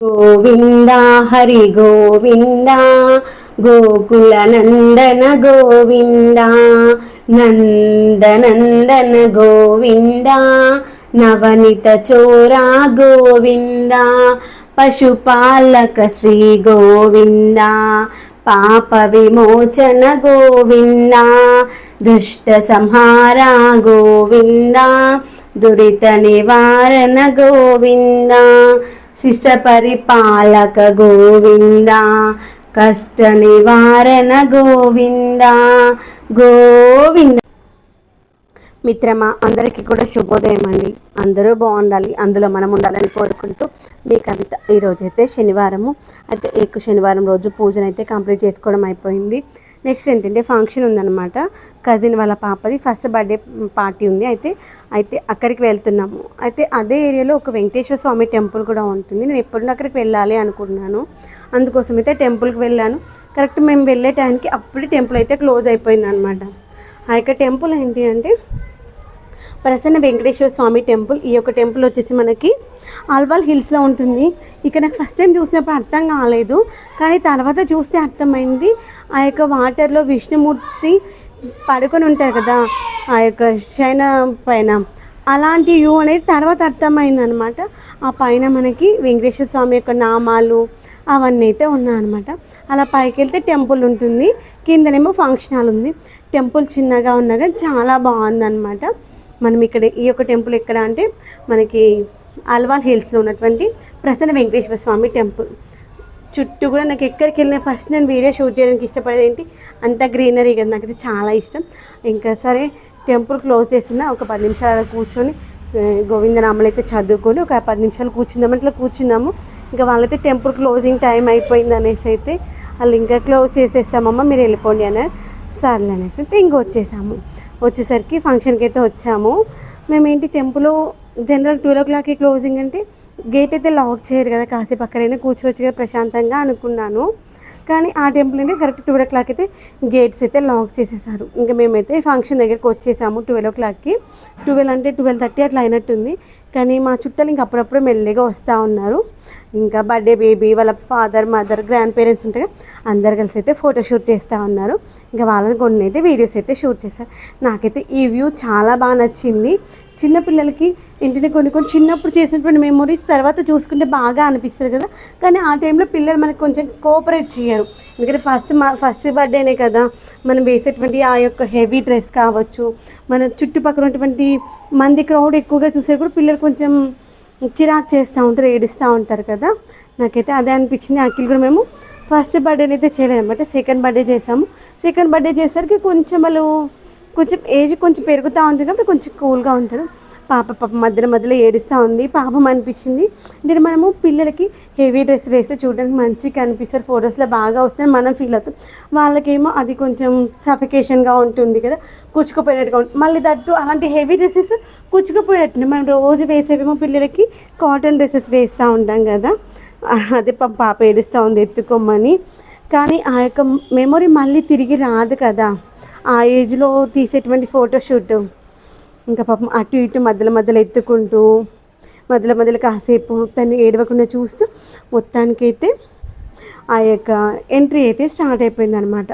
గోవింద హరి గోవింద గోకుల నందన గోవింద నందనందన గోవింద నవనిత చోరా గోవింద పశుపాలక శ్రీ గోవింద పాప విమోచన గోవింద దుష్ట సంహార గోవింద దురిత నివారణ గోవింద శిష్ట పరిపాలక గోవింద కష్ట నివారణ గోవింద గోవింద. మిత్రమా అందరికీ కూడా శుభోదయం అండి. అందరూ బాగుండాలి అందులో మనం ఉండాలని కోరుకుంటూ మీ కవిత ఈరోజు అయితే శనివారము. అయితే ఎక్కువ శనివారం రోజు పూజనైతే అయితే కంప్లీట్ చేసుకోవడం అయిపోయింది. నెక్స్ట్ ఏంటంటే ఫంక్షన్ ఉందన్నమాట. కజిన్ వాళ్ళ పాపది ఫస్ట్ బర్త్డే పార్టీ ఉంది. అయితే అయితే అక్కడికి వెళ్తున్నాము. అయితే అదే ఏరియాలో ఒక వెంకటేశ్వర స్వామి టెంపుల్ కూడా ఉంటుంది. నేను ఎప్పుడు అక్కడికి వెళ్ళాలి అనుకున్నాను అందుకోసం అయితే టెంపుల్కి వెళ్ళాను. కరెక్ట్ మేము వెళ్ళే టైంకి అప్పుడే టెంపుల్ అయితే క్లోజ్ అయిపోయింది అనమాట ఆ యొక్క టెంపుల్ ఏంటి అంటే ప్రసన్న వెంకటేశ్వర స్వామి టెంపుల్. ఈ యొక్క టెంపుల్ వచ్చేసి మనకి ఆల్వాల్ హిల్స్లో ఉంటుంది. ఇక్కడ నాకు ఫస్ట్ టైం చూసినప్పుడు అర్థం కాలేదు. కానీ తర్వాత చూస్తే అర్థమైంది. ఆ యొక్క వాటర్లో విష్ణుమూర్తి పడుకొని ఉంటారు కదా ఆ యొక్క శయన పైన. అలాంటి వ్యూ అనేది తర్వాత అర్థమైంది అనమాట ఆ పైన మనకి వెంకటేశ్వర స్వామి యొక్క నామాలు అవన్నీ అయితే ఉన్నాయన్నమాట. అలా పైకి వెళ్తే టెంపుల్ ఉంటుంది. కిందనేమో ఫంక్షన్ హాల్ ఉంది. టెంపుల్ చిన్నగా ఉన్నగా చాలా బాగుందన్నమాట. మనం ఇక్కడ ఈ యొక్క టెంపుల్ ఎక్కడ అంటే మనకి అల్వాల్ హిల్స్లో ఉన్నటువంటి ప్రసన్న వెంకటేశ్వర స్వామి టెంపుల్. చుట్టూ కూడా నాకు ఎక్కడికి వెళ్ళినా ఫస్ట్ నేను వీడియో షూట్ చేయడానికి ఇష్టపడేది ఏంటి? అంత గ్రీనరీ కదా నాకైతే చాలా ఇష్టం. ఇంకా సరే టెంపుల్ క్లోజ్ చేస్తున్నా ఒక పది నిమిషాలు అలా కూర్చొని గోవిందనామలు అయితే చదువుకొని ఒక పది నిమిషాలు కూర్చుందాం అట్లా కూర్చున్నాము. ఇంకా వాళ్ళైతే టెంపుల్ క్లోజింగ్ టైం అయిపోయింది అనేసి అయితే వాళ్ళు ఇంకా క్లోజ్ చేసేస్తామమ్మ మీరు వెళ్ళిపోండి అన్నారు. సర్లే అనేసి అయితే వచ్చేసాము. వచ్చేసరికి ఫంక్షన్కి అయితే వచ్చాము. మేమేంటి టెంపుల్ జనరల్ ట్వెల్వ్ ఓ క్లాక్కి క్లోజింగ్ అంటే గేట్ అయితే లాక్ చేయరు కదా కాసేపు అక్కడైనా కూర్చోవచ్చు కదా ప్రశాంతంగా అనుకున్నాను. కానీ ఆ టెంపుల్ అంటే కరెక్ట్ ట్వెల్వ్ ఓ క్లాక్ అయితే గేట్స్ అయితే లాక్ చేసేసారు. ఇంకా మేమైతే ఫంక్షన్ దగ్గరికి వచ్చేసాము ట్వెల్వ్ ఓ క్లాక్కి ట్వెల్వ్ అంటే ట్వెల్వ్ థర్టీ అట్లా అయినట్టుంది. కానీ మా చుట్టాలు ఇంకా అప్పుడప్పుడు మెల్లిగా వస్తూ ఉన్నారు. ఇంకా బర్త్డే బేబీ వాళ్ళ ఫాదర్ మదర్ గ్రాండ్ పేరెంట్స్ ఉంటాయి అందరు కలిసి అయితే ఫోటో షూట్ చేస్తూ ఉన్నారు. ఇంకా వాళ్ళని కొన్ని అయితే వీడియోస్ అయితే షూట్ చేశారు నాకైతే ఈ వ్యూ చాలా బాగా నచ్చింది. చిన్నపిల్లలకి ఇంటిని కొన్ని కొన్ని చిన్నప్పుడు చేసినటువంటి మెమొరీస్ తర్వాత చూసుకుంటే బాగా అనిపిస్తుంది కదా. కానీ ఆ టైంలో పిల్లలు మనకు కొంచెం కోఆపరేట్ చేయరు. ఎందుకంటే ఫస్ట్ మా ఫస్ట్ బర్త్డేనే కదా మనం వేసేటువంటి ఆ యొక్క హెవీ డ్రెస్ కావచ్చు మన చుట్టుపక్కల ఉన్నటువంటి మంది క్రౌడ్ ఎక్కువగా చూసే కూడా వాళ్ళు కొంచెం చిరాకు చేస్తూ ఉంటారు ఏడుస్తూ ఉంటారు కదా. నాకైతే అదే అనిపించింది. అఖిల్ కూడా మేము ఫస్ట్ బర్త్డేని అయితే చేయలేదు అనమాట సెకండ్ బర్త్డే చేసాము. సెకండ్ బర్త్డే చేసరికి కొంచెం వాళ్ళు కొంచెం ఏజ్ కొంచెం పెరుగుతూ ఉంటుంది కాబట్టి కొంచెం కూల్గా ఉంటారు. పాప పాప మధ్యలో మధ్యలో ఏడుస్తూ ఉంది. పాపం అనిపించింది. అంటే మనము పిల్లలకి హెవీ డ్రెస్ వేస్తే చూడడానికి మంచిగా కనిపిస్తారు. ఫొటోస్లో బాగా వస్తాయని మనం ఫీల్ అవుతాం. వాళ్ళకేమో అది కొంచెం సఫికేషన్గా ఉంటుంది కదా. కూర్చుకుపోయినట్టుగా ఉంటుంది మళ్ళీ దట్టు అలాంటి హెవీ డ్రెస్సెస్ కూర్చుకుపోయినట్టు మనం రోజు వేసేవేమో పిల్లలకి కాటన్ డ్రెస్సెస్ వేస్తూ ఉంటాం కదా. అదే పాప పాప ఏడుస్తూ ఉంది ఎత్తుకోమని. కానీ ఆ యొక్క మెమొరీ మళ్ళీ తిరిగి రాదు కదా. ఆ ఏజ్లో తీసేటువంటి ఫోటోషూట్ ఇంకా పాపం అటు ఇటు మధ్యలో మధ్యలో ఎత్తుకుంటూ మధ్యలో మధ్యలో కాసేపు తను ఏడవకుండా చూస్తూ మొత్తానికైతే ఆ యొక్క ఎంట్రీ అయితే స్టార్ట్ అయిపోయిందనమాట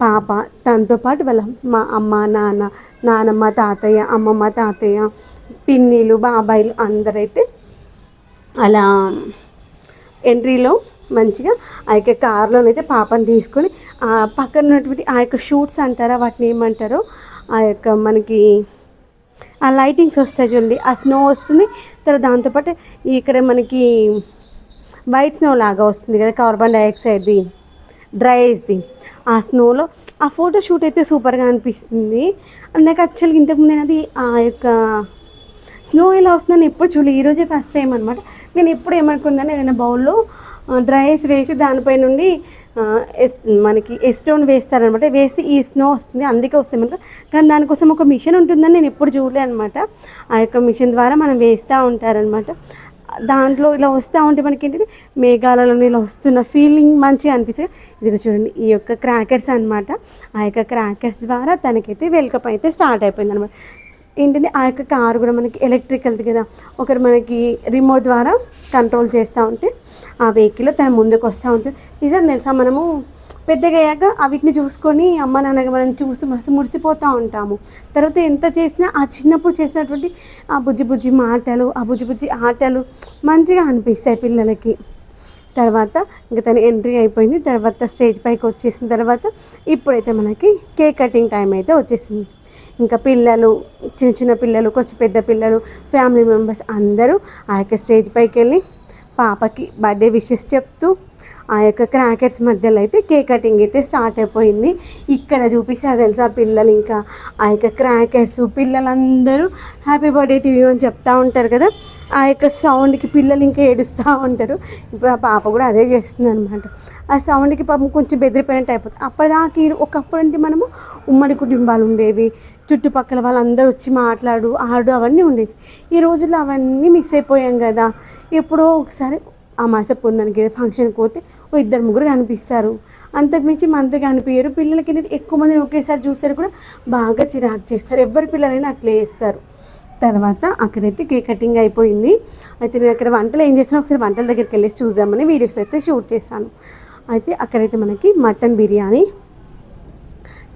పాప తనతో పాటు వాళ్ళ మా అమ్మ నాన్న నానమ్మ తాతయ్య అమ్మమ్మ తాతయ్య పిన్నిలు బాబాయిలు అందరైతే అలా ఎంట్రీలో మంచిగా ఆ యొక్క కారులోనైతే పాపని తీసుకొని పక్కన ఉన్నటువంటి ఆ యొక్క షూట్స్ అంటారా వాటిని ఏమంటారో ఆ యొక్క మనకి ఆ లైటింగ్స్ వస్తాయి చూడండి. ఆ స్నో వస్తుంది. తర్వాత దాంతోపాటు ఇక్కడ మనకి వైట్ స్నో లాగా వస్తుంది కదా కార్బన్ డైఆక్సైడ్ది డ్రై ఐస్ది ఆ స్నోలో ఆ ఫోటో షూట్ అయితే సూపర్గా అనిపిస్తుంది. నాకు యాక్చువల్గా ఇంతకుముందు అది ఆ యొక్క స్నో ఎలా వస్తుందని ఎప్పుడు చూడలేదు. ఈరోజే ఫస్ట్ టైం అనమాట నేను ఎప్పుడు ఏమనుకుందని ఏదైనా బౌల్లో డ్రై ఐస్ వేసి దానిపై నుండి ఎస్ మనకి ఎస్టోన్ వేస్తారనమాట. వేస్తే ఈ స్నో వస్తుంది అందుకే వస్తుంది మనకు కానీ దానికోసం ఒక మిషన్ ఉంటుందని నేను ఎప్పుడు చూడలే అనమాట ఆ యొక్క మిషన్ ద్వారా మనం వేస్తూ ఉంటారనమాట దాంట్లో ఇలా వస్తూ ఉంటే మనకి ఏంటంటే మేఘాలలో ఇలా వస్తున్న ఫీలింగ్ మంచిగా అనిపిస్తుంది. ఇదిగో చూడండి ఈ యొక్క క్రాకర్స్ అనమాట ఆ యొక్క క్రాకర్స్ ద్వారా తనకైతే వెల్కప్ అయితే స్టార్ట్ అయిపోయింది అనమాట ఏంటంటే ఆ యొక్క కారు కూడా మనకి ఎలక్ట్రికల్ది కదా. ఒకరు మనకి రిమోట్ ద్వారా కంట్రోల్ చేస్తూ ఉంటే ఆ వెహికల్ తన ముందుకు వస్తూ ఉంటుంది. నిజం తెలుసా? మనము పెద్దగా అయ్యాక ఆ వీటిని చూసుకొని అమ్మ నాన్నగా మనం చూస్తూ మస్తు మురిసిపోతూ ఉంటాము. తర్వాత ఎంత చేసినా ఆ చిన్నప్పుడు చేసినటువంటి ఆ బుజ్జి బుజ్జి మాటలు ఆ బుజ్జి బుజ్జి ఆటలు మంచిగా అనిపిస్తాయి పిల్లలకి. తర్వాత ఇంకా తను ఎంట్రీ అయిపోయింది. తర్వాత స్టేజ్ పైకి వచ్చేసిన తర్వాత ఇప్పుడైతే మనకి కేక్ కటింగ్ టైం అయితే వచ్చేసింది. ఇంకా పిల్లలు చిన్న చిన్న పిల్లలు కొంచెం పెద్ద పిల్లలు ఫ్యామిలీ మెంబర్స్ అందరూ ఆ యొక్క స్టేజ్ పైకి వెళ్ళి పాపకి బర్త్డే విషెస్ చెప్తూ ఆ యొక్క క్రాకెట్స్ మధ్యలో అయితే కేక్ కటింగ్ అయితే స్టార్ట్ అయిపోయింది. ఇక్కడ చూపిస్తారు తెలుసా పిల్లలు ఇంకా? ఆ యొక్క క్రాకెట్స్ పిల్లలందరూ హ్యాపీ బర్త్డే టీవీ అని చెప్తూ ఉంటారు కదా? ఆ యొక్క సౌండ్కి పిల్లలు ఇంకా ఏడుస్తూ ఉంటారు. ఇప్పుడు ఆ పాప కూడా అదే చేస్తుంది అనమాట ఆ సౌండ్కి పాపం కొంచెం బెదిరిపోయినట్టు అయిపోతుంది. అప్పటిదాకా ఒకప్పుడు అంటే మనము ఉమ్మడి కుటుంబాలు ఉండేవి. చుట్టుపక్కల వాళ్ళందరూ వచ్చి మాట్లాడు ఆడు అవన్నీ ఉండేవి. ఈ రోజుల్లో అవన్నీ మిస్ అయిపోయాం కదా? ఎప్పుడో ఒకసారి ఆ మాస పొందానికి ఫంక్షన్కి పోతే ఓ ఇద్దరు ముగ్గురు కనిపిస్తారు. అంతకుమించి మంతగా కనిపించారు పిల్లలకి ఏంటంటే ఎక్కువ మంది ఒకేసారి చూసారు కూడా బాగా చిరాకు చేస్తారు. ఎవరి పిల్లలైనా అట్లే చేస్తారు. తర్వాత అక్కడైతే కేక్ కటింగ్ అయిపోయింది. అయితే నేను అక్కడ వంటలు ఏం చేసాను ఒకసారి వంటల దగ్గరికి వెళ్ళేసి చూద్దామని వీడియోస్ అయితే షూట్ చేశాను. అయితే అక్కడైతే మనకి మటన్ బిర్యానీ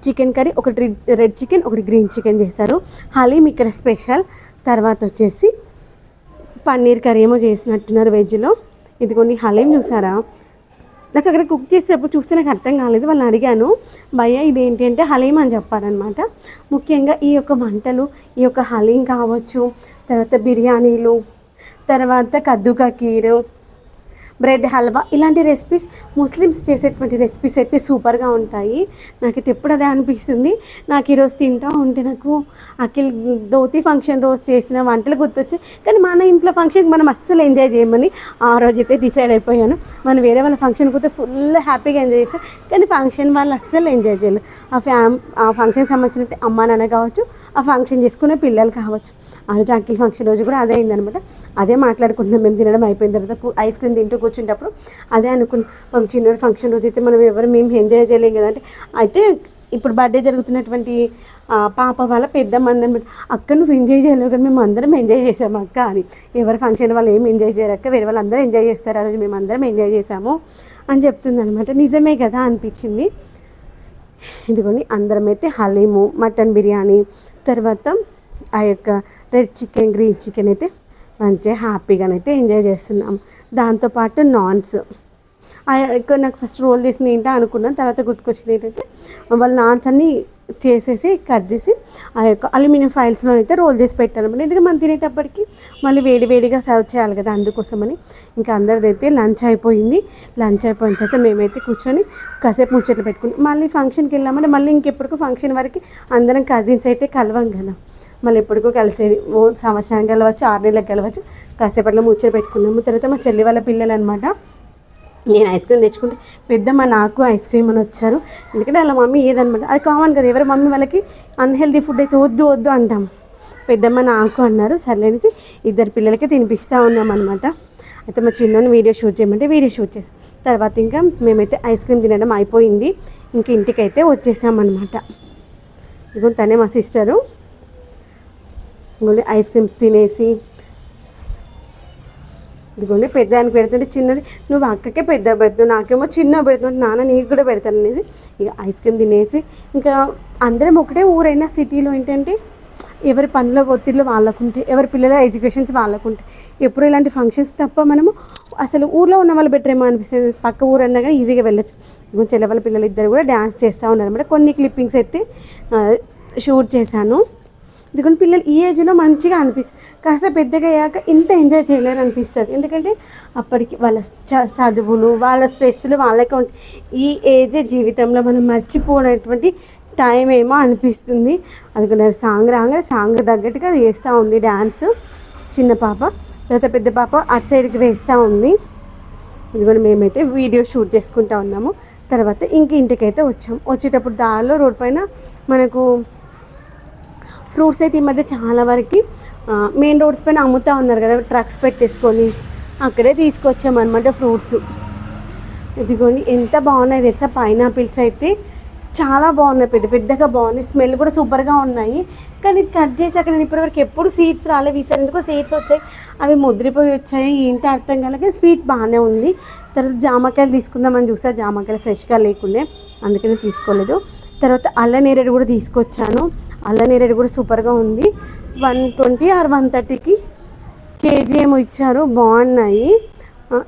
చికెన్ కర్రీ ఒకటి రెడ్ చికెన్ ఒకటి గ్రీన్ చికెన్ చేశారు. హలీం ఇక్కడ స్పెషల్. తర్వాత వచ్చేసి పన్నీర్ కర్రీ ఏమో చేసినట్టున్నారు వెజ్లో. ఇదిగోండి హలేం చూసారా? నాకు అక్కడ కుక్ చేసేటప్పుడు చూస్తే నాకు అర్థం కాలేదు వాళ్ళని అడిగాను. భయ్య ఇదేంటి అంటే హలీం అని చెప్పారనమాట. ముఖ్యంగా ఈ యొక్క వంటలు ఈ యొక్క హలీం కావచ్చు తర్వాత బిర్యానీలు తర్వాత కద్దుకా కీరు బ్రెడ్ హల్వా ఇలాంటి రెసిపీస్ ముస్లిమ్స్ చేసేటువంటి రెసిపీస్ అయితే సూపర్గా ఉంటాయి. నాకైతే ఎప్పుడు అదే అనిపిస్తుంది. నాకు ఈరోజు తింటా ఉంటే నాకు అఖిల్ ధోతి ఫంక్షన్ రోజు చేసిన వంటలు గుర్తొచ్చాయి కానీ మన ఇంట్లో ఫంక్షన్కి మనం అస్సలు ఎంజాయ్ చేయమని ఆ రోజు అయితే డిసైడ్ అయిపోయాను. మనం వేరే వాళ్ళ ఫంక్షన్కి పోతే ఫుల్ హ్యాపీగా ఎంజాయ్ చేస్తాం. కానీ ఫంక్షన్ వాళ్ళు అస్సలు ఎంజాయ్ చేయలేదు ఆ ఫ్యామ్ ఆ ఫంక్షన్కి సంబంధించిన అమ్మా నాన్న కావచ్చు ఆ ఫంక్షన్ చేసుకునే పిల్లలు కావచ్చు. ఆ రోజు అఖిల్ ఫంక్షన్ రోజు కూడా అదే అయిందనమాట అదే మాట్లాడుకుంటున్నాం. మేము తినడం అయిపోయిన తర్వాత ఐస్ క్రీమ్ తింటూ కూర్చుంటప్పుడు అదే అనుకున్నాం చిన్నోడు ఫంక్షన్ రోజు అయితే మనం ఎవరు మేము ఎంజాయ్ చేయలేం కదా అంటే అయితే ఇప్పుడు బర్త్డే జరుగుతున్నటువంటి పాప వాళ్ళ పెద్ద మంది అక్క నువ్వు ఎంజాయ్ చేయలేవు కానీ మేము అందరం ఎంజాయ్ చేసాము అక్క అని. ఎవరి ఫంక్షన్ వాళ్ళు ఏం ఎంజాయ్ చేయరు అక్క వేరే వాళ్ళు అందరూ ఎంజాయ్ చేస్తారు అని మేము అందరం ఎంజాయ్ చేసాము అని చెప్తుంది అనమాట నిజమే కదా అనిపించింది. ఇదిగోండి అందరం అయితే హలీము మటన్ బిర్యానీ తర్వాత ఆ యొక్క రెడ్ చికెన్ గ్రీన్ చికెన్ అయితే మంచిగా హ్యాపీగానైతే ఎంజాయ్ చేస్తున్నాం. దాంతోపాటు నాన్స్. ఆ యొక్క నాకు ఫస్ట్ రోల్ చేసింది ఏంటో అనుకున్నాను తర్వాత గుర్తుకొచ్చింది ఏంటంటే వాళ్ళ నాన్స్ అన్నీ చేసేసి కట్ చేసి ఆ యొక్క అల్యూమినియం ఫైల్స్లో అయితే రోల్ చేసి పెట్టాను. ఎందుకంటే మనం తినేటప్పటికి మళ్ళీ వేడి వేడిగా సర్వ్ చేయాలి కదా అందుకోసమని. ఇంకా అందరిదైతే లంచ్ అయిపోయింది. లంచ్ అయిపోయిన తర్వాత మేమైతే కూర్చొని కాసేపు ముచ్చట్లు పెట్టుకున్నాం. మళ్ళీ ఫంక్షన్కి వెళ్ళామంటే మళ్ళీ ఇంకెప్పటికో ఫంక్షన్ వరకు అందరం కజిన్స్ అయితే కలవం కదా. మళ్ళీ ఎప్పటికో కలిసేది. ఓ సంవత్సరానికి కలవచ్చు ఆరు నెలలకు కలవచ్చు కాసేపట్లో ముచ్చట పెట్టుకున్నాము తర్వాత మా చెల్లి వాళ్ళ పిల్లలు అనమాట నేను ఐస్ క్రీమ్ తెచ్చుకుంటే పెద్దమ్మ నాకు ఐస్ క్రీమ్ అని వచ్చారు. ఎందుకంటే వాళ్ళ మమ్మీ ఏదనమాట అది కామన్ కదా ఎవరి మమ్మీ వాళ్ళకి అన్హెల్దీ ఫుడ్ అయితే వద్దు వద్దు అంటాం. పెద్దమ్మ నాకు అన్నారు సర్లేనిసి ఇద్దరు పిల్లలకి తినిపిస్తూ ఉన్నాం అనమాట అయితే మా చిన్నోని వీడియో షూట్ చేయమంటే వీడియో షూట్ చేసాం తర్వాత ఇంకా మేమైతే ఐస్ క్రీమ్ తినడం అయిపోయింది. ఇంక ఇంటికైతే వచ్చేసామన్నమాట. ఇదిగో తనే మా సిస్టరు. ఇంకోటి ఐస్ క్రీమ్స్ తినేసి. ఇదిగోండి పెద్దానికి పెడుతుంటే చిన్నది. నువ్వు అక్కకే పెద్ద పెడుతున్నావు నాకేమో చిన్న పెడుతుంటే నాన్న నీకు కూడా పెడతాను అనేసి ఇక ఐస్ క్రీమ్ తినేసి. ఇంకా అందరం ఒకటే ఊరైనా సిటీలో ఏంటంటే ఎవరి పనుల ఒత్తిడిలో వాళ్ళకుంటే ఎవరి పిల్లల ఎడ్యుకేషన్స్ వాళ్ళకుంటే ఎప్పుడు ఇలాంటి ఫంక్షన్స్ తప్ప మనము అసలు ఊర్లో ఉన్న వాళ్ళు బెటర్ ఏమో అనిపిస్తుంది. పక్క ఊరు అన్నా కానీ ఈజీగా వెళ్ళచ్చు. ఇదిగో చెల్లె పిల్లలు ఇద్దరు కూడా డ్యాన్స్ చేస్తూ ఉన్నారు. అనమాట కొన్ని క్లిప్పింగ్స్ అయితే షూట్ చేశాను. ఎందుకంటే పిల్లలు ఈ ఏజ్లో మంచిగా అనిపిస్తుంది కాస్త పెద్దగా అయ్యాక ఇంత ఎంజాయ్ చేయలేరు అనిపిస్తుంది. ఎందుకంటే అప్పటికి వాళ్ళ చ- చదువులు వాళ్ళ స్ట్రెస్లు వాళ్ళకే ఉంటాయి ఈ ఏజే జీవితంలో మనం మర్చిపోయినటువంటి టైం ఏమో అనిపిస్తుంది. అది సాంగ్ రాగానే సాంగ్ తగ్గట్టుగా అది వేస్తూ ఉంది డ్యాన్స్ చిన్న పాప తర్వాత పెద్ద పాప అటు సైడ్కి వేస్తూ ఉంది. ఇదిగోండి మేమైతే వీడియో షూట్ చేసుకుంటా ఉన్నాము. తర్వాత ఇంక ఇంటికైతే వచ్చాం. వచ్చేటప్పుడు దారిలో రోడ్ పైన మనకు ఫ్రూట్స్ అయితే ఈ మధ్య చాలా వరకు మెయిన్ రోడ్స్ పైన అమ్ముతూ ఉన్నారు కదా ట్రక్స్ పెట్టేసుకొని అక్కడే తీసుకొచ్చామన్నమాట ఫ్రూట్స్. ఇదిగోండి ఎంత బాగున్నాయి తెలుసా? పైనాపిల్స్ అయితే చాలా బాగున్నాయి పెద్ద పెద్దగా బాగున్నాయి. స్మెల్ కూడా సూపర్గా ఉన్నాయి. కానీ కట్ చేశాక నేను ఇప్పటివరకు ఎప్పుడు సీడ్స్ రాలేవు ఈసారి ఎందుకో సీడ్స్ వచ్చాయి అవి ముద్రిపోయి వచ్చాయి. ఏంటి అర్థం కాలేదు స్వీట్ బాగానే ఉంది. తర్వాత జామకాయలు తీసుకుందామని చూసా. జామకాయలు ఫ్రెష్గా లేకుండే అందుకని తీసుకోలేదు. తర్వాత అల్ల నేరేడు కూడా తీసుకొచ్చాను. అల్ల నేరేడు కూడా సూపర్గా ఉంది. వన్ ట్వంటీ ఆర్ వన్ థర్టీకి కేజీ ఏమో ఇచ్చారు. బాగున్నాయి.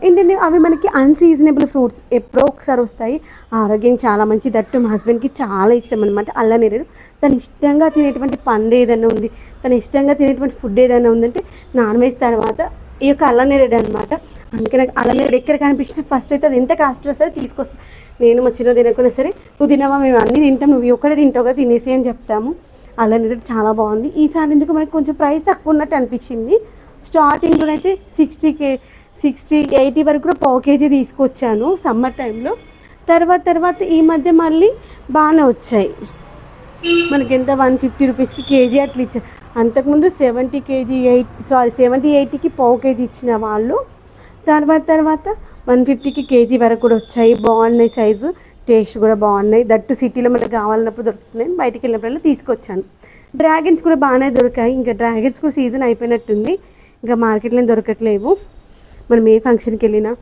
ఏంటంటే అవి మనకి అన్సీజనబుల్ ఫ్రూట్స్ ఎప్పుడో ఒకసారి వస్తాయి. ఆరోగ్యం చాలా మంచి దట్టు మా హస్బెండ్కి చాలా ఇష్టం అనమాట అల్లనేరేడు తను ఇష్టంగా తినేటువంటి పండు ఏదైనా ఉంది తను ఇష్టంగా తినేటువంటి ఫుడ్ ఏదైనా ఉందంటే నాన్ వెజ్ తర్వాత ఈ యొక్క అల్లనేరేడు అనమాట అందుకే నాకు అల్లనేరేడు ఎక్కడ కనిపించినా ఫస్ట్ అయితే అది ఎంత కాస్ట్ సరే తీసుకొస్తాను నేను మా చిన్న తినకున్నా సరే నువ్వు తినవా? మేము అన్నీ తింటాం నువ్వు ఒక్కడే తింటావు కదా తినేసి అని చెప్తాము. అల్లనేరేడు చాలా బాగుంది. ఈసారి ఎందుకు మనకి కొంచెం ప్రైస్ తక్కువ ఉన్నట్టు అనిపించింది. స్టార్టింగ్లో అయితే సిక్స్టీ కే సిక్స్టీ ఎయిటీ వరకు కూడా పావు కేజీ తీసుకొచ్చాను సమ్మర్ టైంలో తర్వాత తర్వాత ఈ మధ్య మళ్ళీ బాగానే వచ్చాయి. మనకి ఎంత? వన్ ఫిఫ్టీ రూపీస్కి కేజీ అట్లా ఇచ్చారు. అంతకుముందు seventy kg eight sorry seventy ఎయిటీకి పావు కేజీ ఇచ్చిన వాళ్ళు. తర్వాత తర్వాత వన్ ఫిఫ్టీకి కేజీ వరకు కూడా వచ్చాయి. బాగున్నాయి సైజు టేస్ట్ కూడా బాగున్నాయి. దట్టు సిటీలో మనకు కావాలన్నప్పుడు దొరుకుతున్నాయి. బయటికి వెళ్ళినప్పుడల్లా తీసుకొచ్చాను. డ్రాగన్స్ కూడా బాగానే దొరికాయి. ఇంకా డ్రాగన్స్ కూడా సీజన్ అయిపోయినట్టుంది. ఇంకా మార్కెట్లో దొరకట్లేవు. మనం ఏ ఫంక్షన్కి వెళ్ళినా.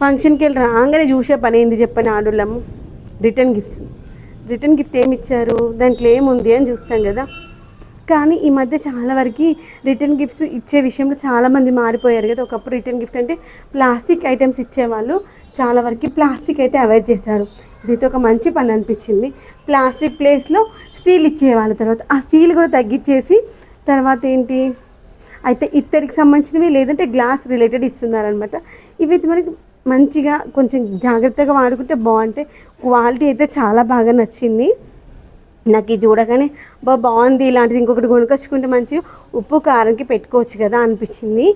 ఫంక్షన్కి వెళ్ళి రాగానే చూసే పని ఏంది చెప్పని ఆడుళ్ళము రిటర్న్ గిఫ్ట్స్ రిటర్న్ గిఫ్ట్ ఏమి ఇచ్చారు? దాంట్లో ఏముంది అని చూస్తాం కదా. కానీ ఈ మధ్య చాలా వరకు రిటర్న్ గిఫ్ట్స్ ఇచ్చే విషయంలో చాలామంది మారిపోయారు కదా. ఒకప్పుడు రిటర్న్ గిఫ్ట్ అంటే ప్లాస్టిక్ ఐటమ్స్ ఇచ్చేవాళ్ళు చాలా వరకు ప్లాస్టిక్ అయితే అవాయిడ్ చేశారు. ఇది ఒక మంచి పని అనిపించింది. ప్లాస్టిక్ ప్లేస్లో స్టీల్ ఇచ్చేవాళ్ళ తర్వాత. ఆ స్టీల్ కూడా తగ్గించేసి తర్వాత ఏంటి? అయితే ఇత్తడికి సంబంధించినవి లేదంటే గ్లాస్ రిలేటెడ్ ఇస్తున్నారనమాట ఇవి మనకి మంచిగా కొంచెం జాగ్రత్తగా వాడుకుంటే బాగుంటాయి క్వాలిటీ అయితే చాలా బాగా నచ్చింది. నాకు ఇది చూడగానే బా బాగుంది ఇలాంటిది ఇంకొకటి కొనుకొచ్చుకుంటే మంచిగా ఉప్పు కారంకి పెట్టుకోవచ్చు కదా అనిపించింది.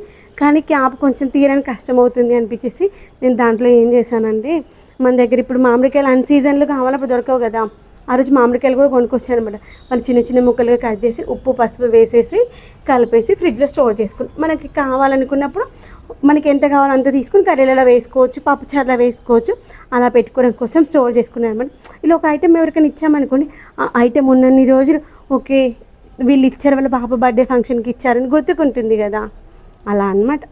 కానీ క్యాప్ కొంచెం తీయడానికి కష్టం అవుతుంది అనిపించేసి నేను దాంట్లో ఏం చేశానంటే మన దగ్గర ఇప్పుడు మామిడికాయలు అన్ సీజన్లో కావాలప్పుడు దొరకవు కదా. ఆ రోజు మామిడికాయలు కూడా కొనుక్కొచ్చాను అనమాట మనం చిన్న చిన్న ముక్కలుగా కట్ చేసి ఉప్పు పసుపు వేసేసి కలిపేసి ఫ్రిడ్జ్లో స్టోర్ చేసుకుని మనకి కావాలనుకున్నప్పుడు మనకి ఎంత కావాలో అంత తీసుకుని కర్రీలలో వేసుకోవచ్చు పప్పుచారులో వేసుకోవచ్చు. అలా పెట్టుకోవడం కోసం స్టోర్ చేసుకున్నాను అనమాట ఇలా ఒక ఐటెం ఎవరికైనా ఇచ్చామనుకోండి ఆ ఐటెం ఉన్నన్ని రోజులు ఓకే వీళ్ళు ఇచ్చారు వాళ్ళ పాప బర్త్డే ఫంక్షన్కి ఇచ్చారని గుర్తుకుంటుంది కదా. అలా అన్నమాట.